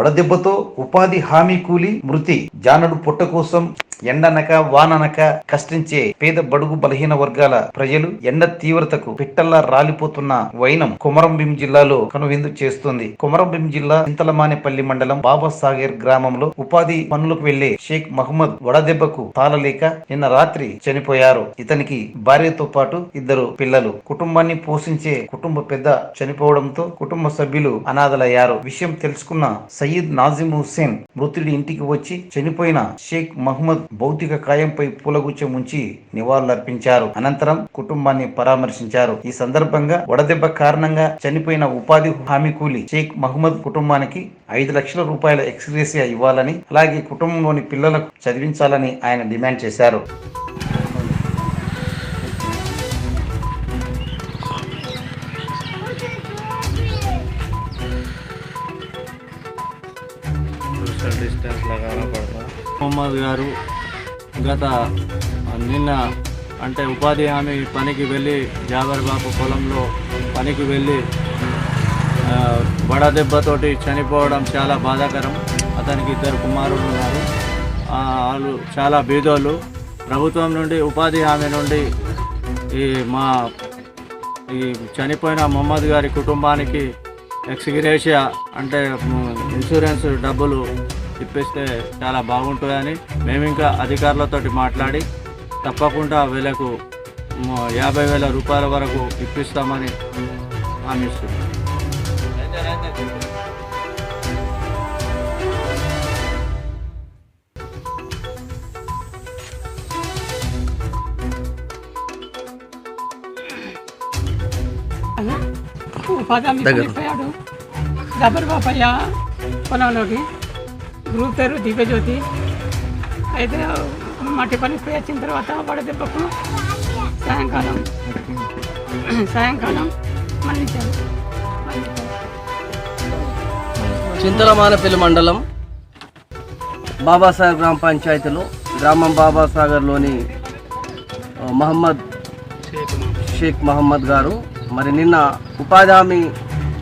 వడదెబ్బతో ఉపాధి హామీ కూలి మృతి. జానడు పుట్ట కోసం ఎండనక వాననక కష్టించే పేద బడుగు బలహీన వర్గాల ప్రజలు ఎండ తీవ్రతకు పిట్టల్లా రాలిపోతున్న వైనం కొమరంభీం జిల్లాలో కనువిందు చేస్తుంది. కొమరంభీం జిల్లా చింతలమానేపల్లి మండలం బాబాసాగర్ గ్రామంలో ఉపాధి పనులకు వెళ్ళే షేక్ మహమ్మద్ వడదెబ్బకు తాళలేక నిన్న రాత్రి చనిపోయారు. ఇతనికి భార్యతో పాటు ఇద్దరు పిల్లలు. కుటుంబాన్ని పోషించే కుటుంబ పెద్ద చనిపోవడంతో కుటుంబ సభ్యులు అనాథలయ్యారు. విషయం తెలుసుకున్న సయ్యద్ నాజిమ్ హుస్సేన్ మృతుడి ఇంటికి వచ్చి చనిపోయిన షేక్ మహమ్మద్ భౌతిక కాయంపై పూలగుచ్చం ఉంచి నివాళులర్పించారు. అనంతరం కుటుంబాన్ని పరామర్శించారు. ఈ సందర్భంగా వడదెబ్బ కారణంగా చనిపోయిన ఉపాధి హామీ కూలి షేక్ మహమ్మద్ కుటుంబానికి ఐదు లక్షల రూపాయల ఎక్స్గ్రేసియా ఇవ్వాలని అలాగే కుటుంబంలోని పిల్లలకు చదివించాలని ఆయన డిమాండ్ చేశారు. మహమ్మద్ గారు గత నిన్న అంటే ఉపాధి హామీ పనికి వెళ్ళి జాబర్ బాబు పొలంలో పనికి వెళ్ళి బడ దెబ్బతోటి చనిపోవడం చాలా బాధాకరం. అతనికి ఇద్దరు కుమారులు ఉన్నారు. వాళ్ళు చాలా బీదోళ్ళు. ప్రభుత్వం నుండి ఉపాధి హామీ నుండి ఈ మా ఈ చనిపోయిన మొహమ్మద్ గారి కుటుంబానికి ఎక్స్గ్రేషియా అంటే ఇన్సూరెన్స్ డబ్బులు ఇప్పిస్తే చాలా బాగుంటుందని మేము ఇంకా అధికారులతోటి మాట్లాడి తప్పకుండా వీళ్ళకు యాభై వేల రూపాయల వరకు ఇప్పిస్తామని హామీ ఇస్తున్నాం. ఉపాధి హామీ వెళ్ళిపోయాడు. డబ్బర్ బాపయ్య పొలంలోకి. గ్రూప్ పేరు దివ్యజ్యోతి అయితే మట్టి పని పోయి వచ్చిన తర్వాత వడదెబ్బకు సాయంకాలం సాయంకాలం మరణించారు మరణించారు. చింతలమానపల్లి మండలం బాబాసాగర్ గ్రామ పంచాయతీలో గ్రామం బాబాసాగర్లోని మహమ్మద్ షేక్ మహమ్మద్ గారు మరి నిన్న ఉపాధి హామీ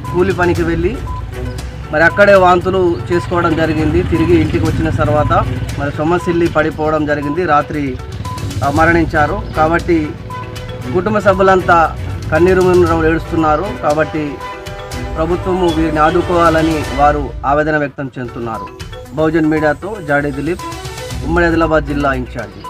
కూలి పనికి వెళ్ళి మరి అక్కడే వాంతులు చేసుకోవడం జరిగింది. తిరిగి ఇంటికి వచ్చిన తర్వాత మరి సొమ్మసిల్లి పడిపోవడం జరిగింది. రాత్రి మరణించారు. కాబట్టి కుటుంబ సభ్యులంతా కన్నీరు ఏడుస్తున్నారు. కాబట్టి ప్రభుత్వము వీరిని ఆదుకోవాలని వారు ఆవేదన వ్యక్తం చేస్తున్నారు. బహుజన్ మీడియాతో జాడీ దిలీప్ ఉమ్మడి ఆదిలాబాద్ జిల్లా ఇన్ఛార్జి.